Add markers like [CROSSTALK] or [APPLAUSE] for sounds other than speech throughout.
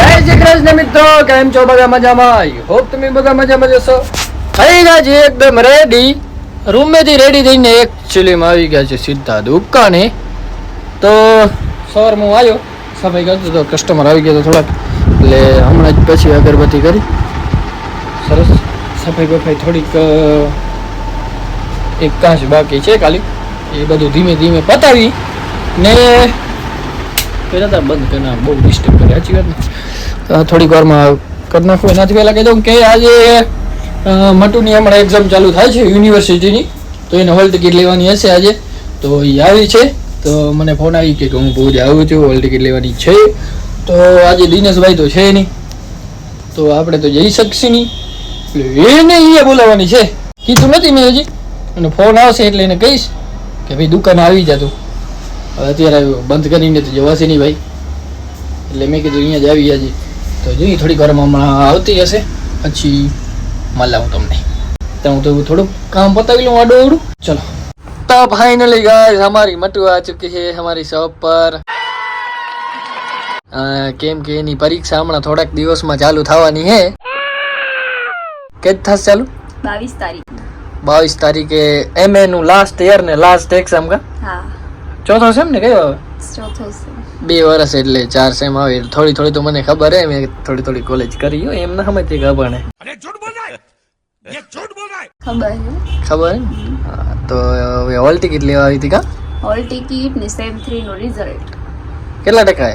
જય શ્રી કૃષ્ણ મિત્રો, કેમ છો બધા મજામાં? આઈ હોપ તમે બધા મજામાં જશો થઈ ગયા છે એકદમ રેડી રૂમેથી રેડી થઈને એકચ્યુઅલીમાં આવી ગયા છે સીધા દુકાને. તો સવાર હું આવ્યો. સફાઈ કરતો તો કસ્ટમર આવી ગયો તો થોડાક. એટલે હમણાં જ પછી અગરબત્તી કરી. સરસ. સફાઈ બફાઈ થોડીક એક કાંચ બાકી છે ખાલી. એ બધું ધીમે ધીમે પતાવી ને તો બંધ કરના બહુ ડિસ્ટર્બ કરે, સાચી વાત ને? થોડીક વારમાં કરી નાખું. એનાથી પહેલાં કહી દઉં કે આજે મટુની હમણાં એક્ઝામ ચાલુ થાય છે યુનિવર્સિટીની તો એને હોલ ટિકિટ લેવાની હશે આજે. તો એ આવી છે. તો મને ફોન આવી કે હું બહુ જ આવું છું હોલ ટિકિટ લેવાની છે. તો આજે દિનેશભાઈ તો છે નહીં. તો આપણે તો જઈ શકશે નહીં. એટલે એને અહીંયા બોલાવવાની છે. કીધું નથી મેં હજી. અને ફોન આવશે એટલે એને કહીશ કે ભાઈ દુકાન આવી જા તું. હવે અત્યારે બંધ કરીને તો જવાશે નહીં ભાઈ. એટલે મેં કીધું અહીંયા જ આવી આજે. તો જોઈએ થોડીક વારમાં હમણાં આવતી હશે. પછી મળાવું તમને. તો હું તો થોડુંક કામ પતાવી લઉં આડું અવડું ચલો. તો ફાઇનલી ગાઈસ હમારી મટુ આ ચૂકી છે હમારી શોપ પર. કેમ કે એની પરીક્ષા હમણાં થોડાક દિવસમાં ચાલુ થવાની હે કે થશે ચાલુ? બાવીસ તારીખ. બાવીસ તારીખે એમ નું લાસ્ટ યર ને લાસ્ટ એક્ઝામ કા? ચોથો સેમ ને કયો? છે બે વર્ષ એટલે ચાર સેમ આવે. થોડી થોડી તો મને ખબર હે મેં થોડી થોડી કોલેજ કરી હોય એમ ના સમજતી ખબર ને ખબર ખબર હે? ને? હા, તો હવે હોલ ટિકિટ લેવા આવી હતી કા? હોલ ટિકિટ ને સેમ થ્રી નું રિઝલ્ટ કેટલા ટકા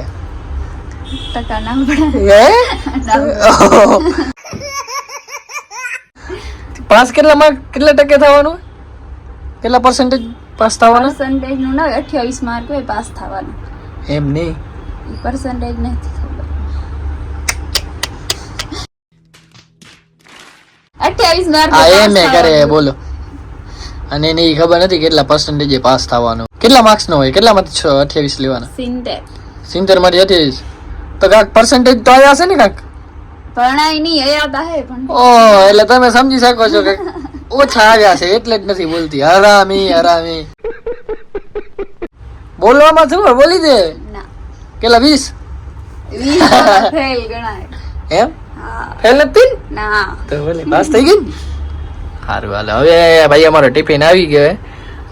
ટકા ના પડે [LAUGHS] પાસ કેટલા માર્ક કેટલા ટકે થવાનું? કેટલા પર્સન્ટેજ પાસ થવાના? પર્સન્ટેજનું ના અઠ્યાવીસ માર્ક હોય પાસ થવાનું. એમ નહીં? પર્સન્ટેજ નથી ખબર. અઠ્યાવીસ માર્ક હા એમ એ કરે બોલો. અને એને ખબર નથી કેટલા પર્સન્ટેજ પાસ થવાનું. કેટલા માર્ક્સ નો હોય? કેટલામાંથી છ અઠ્યાવીસ લેવાના? સિત્તેર. સિત્તેરમાંથી અઠ્યાવીસ? તો કાંક પર્સન્ટેજ તો આવ્યા હશે ને કાંક? ભણાય નહીં એ યાદ આવે પણ ઓ એટલે તમે સમજી શકો છો કે ઓછા આવ્યા છે એટલે જ નથી બોલતી. હરામી હરામી. બોલવામાં શું બોલી દે. કેટલા વીસ? એમ? ફેલ નથી? તો બોલે પાસ થઈ ગઈ સારું હાલ. હવે ભાઈ અમારો ટિફિન આવી ગયો.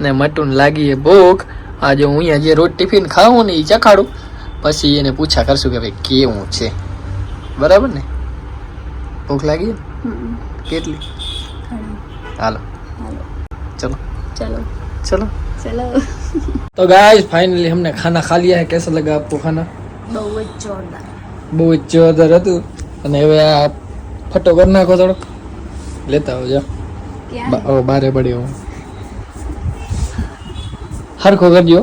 ને મટુન લાગી એ ભૂખ. આજે હું અહીંયા જે રોજ ટિફિન ખાઉં ને એ ચખાડું. પછી એને પૂછા કરશું કે ભાઈ કેવું છે? બરાબર ને? ભૂખ લાગી કેટલી. હાલો હાલો ચલો ચલો ચલો ચલો तो गाइस फाइनली हमने खाना खा लिया है कैसा लगा आपको खाना બહુ જ જોરદાર બહુ જ જોરદાર હતું અને હવે આ ફટો કરી નાખો થોડોક લેતા આવજો ક્યાં બા- ઓ, બારે પડ્યો હું હરખો કરજો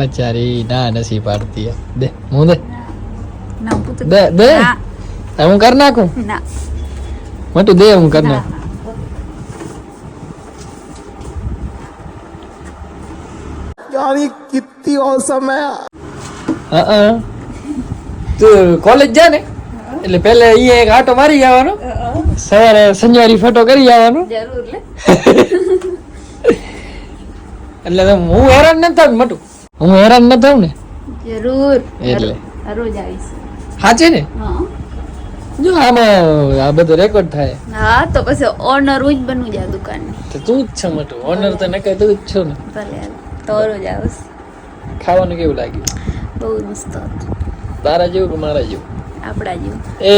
બચારી ના નથી પાડતી હે. દે હું દે. દે દે. હું કરી નાખું? ના. મોટું દે હું કરી નાખું. હા હા. તું કોલેજ જા ને? એટલે પહેલે અહીંયા એક આટો મારી આવવાનો. સવારે સંજવારી ફોટો કરી આવવાનો. જરૂર લે. [LAUGHS] એટલે હું હેરાન ન થાવ મટું. હું હેરાન ન થાઉં ને? જરૂર. એટલે. રોજ આવીશ. સાચે ને? જો આમાં આ બધું રેકોર્ડ થાય. હા તો પછી ઓનર જ બનવું જાય દુકાનની તો તું જ છે મટું. ઓનર તો નકર તું જ છો ને. ભલે. તો રોજ આવીશ. ખાવાનું કેવું લાગ્યું? બહુ મસ્ત હતું. તારા જેવું કે મારા જેવું? આપણા જેવું. એ?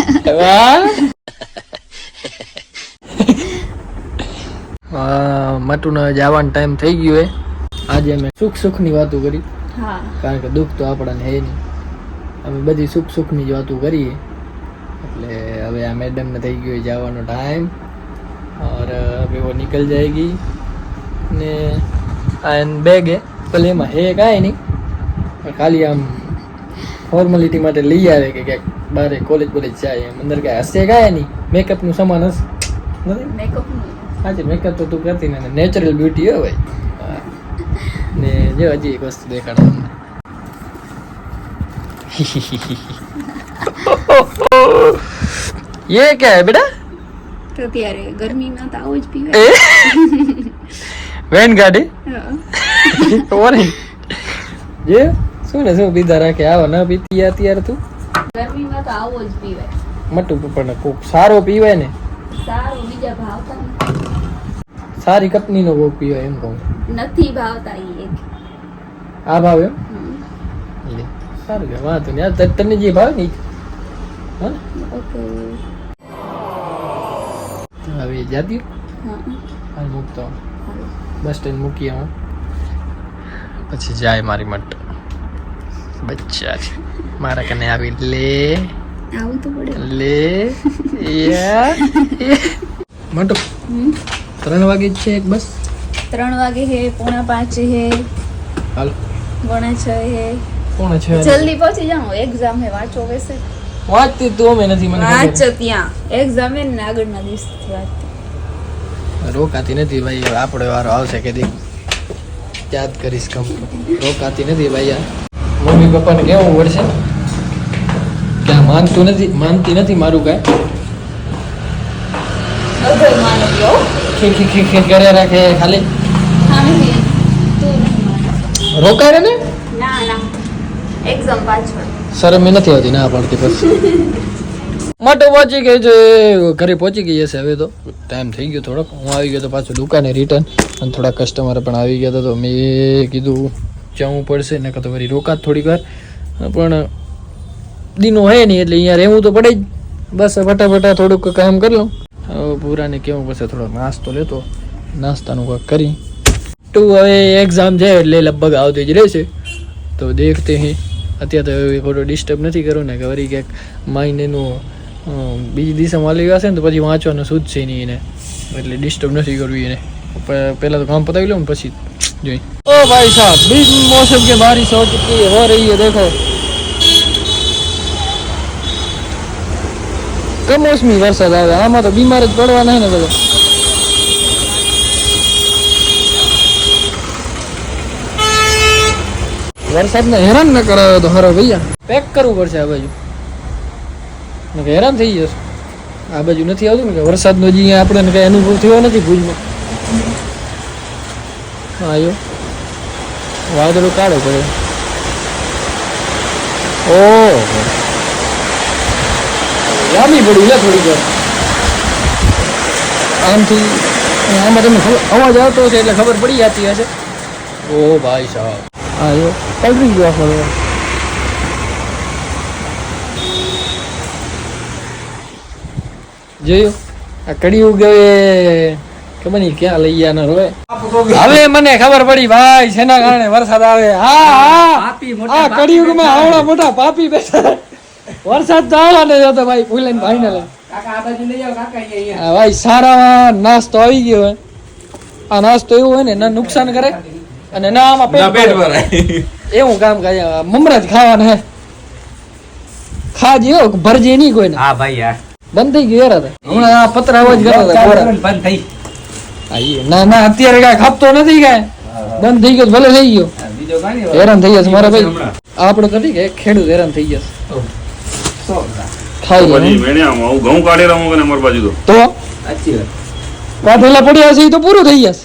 [LAUGHS] વાહ. [LAUGHS] મટુનો જવાનો ટાઈમ થઈ ગયો હે. આજે અમે સુખ સુખની વાતો કરી. કારણ કે દુઃખ તો આપણાને હે નહીં. અમે બધી સુખ સુખની જ વાતો કરીએ. એટલે હવે આ મેડમ ને થઈ ગયો જવાનો ટાઈમ ઓર હવે વો નિકલ જાયગી. ને આ એન બેગ હે. ભલે એમાં હે કાંઈ નહીં. ખાલી આમ ફોર્મેલિટી માટે લઈ આવે કે ક્યાંક બારે કોલેજ કોલેજ જાય એમ. અંદર કાંઈ હશે કાંઈ નહીં. મેકઅપનું સામાન હશે. નથી? મેકઅપ હા મેકઅપ તો તું કરતી ને. નેચરલ બ્યુટી હોય ભાઈ. ને જો હજી એક વસ્તુ દેખાડો તમને ये क्या है बेटा તો ત્યારે ગરમીમાં તો આવું જ પીવાય એ વેન ગાડી [LAUGHS] હા. ઓરેન્જ જે શું ને શું પીધા રાખે આવા ન પીતી અત્યારે તું ગરમીમાં તો આવો જ પીવાય મટું પણ કોક સારો પીવાય ને સારું બીજા ભાવતા સારી કંપનીનો કોક પીવાય એમ કહું નથી ભાવતા એક. આ ભાવ એમ? સારું કે વાંધો નહીં. આ ત- તને જે ભાવ ને હા? ઓકે. હવે જાતી? હા. હાલ મૂકતો બસ સ્ટેન્ડ મૂકી હું. પછી જાય મારી મટ બચ્ચા. મારા કને આવી લે. આવું તો પડે. લે. યા. [LAUGHS] મટો ત્રણ વાગે છે એક બસ? ત્રણ વાગે હે પોણા પાંચે હે હાલો. પોણા છ હે. પોણા છે જલ્દી પહોંચી જાઓ એક્ઝામ હે વાંચો વેસે. વાંચતી તો અમે નથી મને વાંચ ત્યાં. એક્ઝામ હે ને આગળના દિવસથી વાંચતી રોકાતી નથી ભાઈ આપણે વારો આવશે કે દી યાદ કરીશ કમ. રોકાતી નથી ભાઈ આ. મમ્મી પપ્પાને કેવું પડશે ક્યાં માનતું નથી માનતી નથી મારું કાંઈ? ખે ખે ખે ખે કર્યા રાખે ખાલી. રોકાય ને? ના ના. એક્ઝામ પાછળ. શરમ નથી આવતી. ના પડતી પછી. માટે પહોંચી ગઈ છે. ઘરે પહોંચી ગઈ હશે હવે તો. ટાઈમ થઈ ગયો થોડોક. હું આવી ગયો તો પાછું દુકાને રિટર્ન અને થોડા કસ્ટમર પણ આવી ગયા તો મેં કીધું જવું પડશે. ને તો વળી રોકાત થોડીક વાર. પણ દીનો હે નહીં એટલે અહીંયા રહેવું તો પડે જ. બસ ફટાફટા થોડુંક કામ કરી લઉં. પૂરાને કેવું પછી થોડોક નાસ્તો લેતો. નાસ્તાનું કંઈક કરી. ટુ હવે એક્ઝામ છે એટલે લગભગ આવતી જ રહેશે તો દેખતે હે અત્યારે તો હવે ખોટો ડિસ્ટર્બ નથી કરવું ને કે વળી ક્યાંક માઇન્ડ એનું અ, બીજી દિશામાં હાલી જશે ને તો પછી વાંચવાનું શુદ્ધ છે નહીં એને એટલે ડિસ્ટર્બ નથી કરવું એને પ- પહેલા તો કામ પતાવી લઉં ને પછી જોઈ ओ भाई साहब बीच मौसम के बारिश हो चुकी है हो रही है देखो કમોસમી વરસાદ આવે આમાં તો બીમાર જ પડવાના હે ને બધા વરસાદને હેરાન ન કરાવે તો હારો ભૈયા પેક કરવું પડશે આ બાજુ. હેરાન થઈ જશે આ બાજુ નથી આવતું ને કે વરસાદનો જે આપણે કઈ અનુભવ થયો નથી ભુજમાં. આવ્યો વાદળો કાઢો પડે ઓ લાંબી પડી, લે થોડીક વાર. આમથી, આમાં તમને અવાજ આવતો હશે એટલે ખબર પડી જતી હશે. ઓ ભાઈ સાહેબ. હા જો પલટી ગયો હવે. જોયું આ કડી ઉગે ખબર નહીં ક્યાં લઈ ગયા રોય હવે. મને ખબર પડી ભાઈ શેના કારણે વરસાદ આવે. હા હા. આ કડિયુગમાં આવડા મોટા પાપી બેઠા વરસાદ તો આવવા નહીં જતો ભાઈ ફૂલન ભાઈ ને ભાઈ સારા નાસ્તો આવી ગયો હોય. આ નાસ્તો એવું હોય ને ના નુકસાન કરે. અને ના આમાં પેટ ભરે. એવું કામ કરે મમરા જ ખાવાના હે. ખાજે ભરજે નહીં કોઈને. હા ભાઈ યાર બંધ થઈ ગયું યાર હમણાં આ પતરા અવાજ કરતા બંધ થઈ. ના ના અત્યારે કાંઈ ખાપતો નથી કાંઈ. બંધ થઈ ગયો ભલે થઈ ગયો. હેરાન થઈ જશે મારા ભાઈ. આપણે તો ઠીક ખેડૂત હેરાન થઈ જશે. સો ખાઈ હું ઘઉં કાઢી રહું કે બાજુ તો. તો? સાચી વાત. કાઢેલા પડ્યા છે એ તો પૂરું થઈ જશે.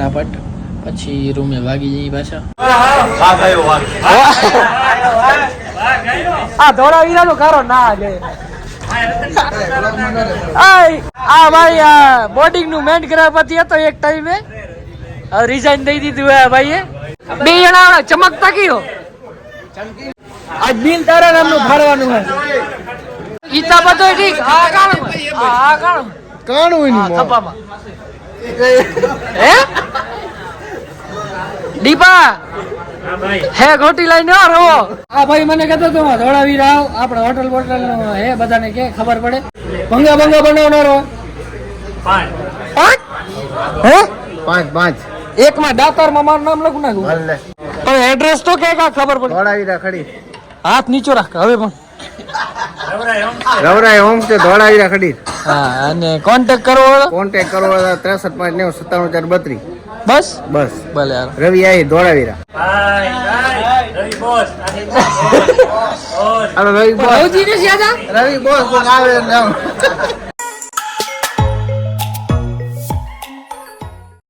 ફટાફટ. પછી રૂમે વાગી જઈએ પાછા. આ ધોળા વીરાનો કારો ના લે. આ ભાઈ આ બોર્ડિંગનું મેન ગ્રહપતિ હતો એક ટાઈમે રિઝાઇન દઈ દીધું હે ભાઈએ. બે જણા ચમકતા કયો? આજ બિલ તારા નામનું ફાડવાનું હે ઈતા બધો ઠીક આ કાણું હે. આ કાણું કાણું આ ખપામાં હે? દીપા? હે ખોટી લાઈન આ રહો આ ભાઈ મને કહેતો તો ધોળાવી રાવ આપણે હોટલ બોટલ નો હે બધાને કે ખબર પડે. ભંગા ભંગા બનાવનારો. પાંચ. હે? પાંચ પાંચ. એક માં દાતારમાં મારું નામ લખું નાખું? ભલે પણ એડ્રેસ તો કે કા ખબર પડે? ધોળાવી ખડી. હાથ નીચો રાખ હવે પણ. રવરાય હોમ તે ધોળાવી ખડી. હા અને કોન્ટેક્ટ કરવો કોન્ટેક્ટ તો? કોન્ટેક કરો ત્રેસઠ પાંચ નેવું સત્તાણું ચાર બત્રીસ. બસ? બસ. ભલે રવિ આઈ Dholavira. Ravi boss. Ravi boss. Ravi boss આવે.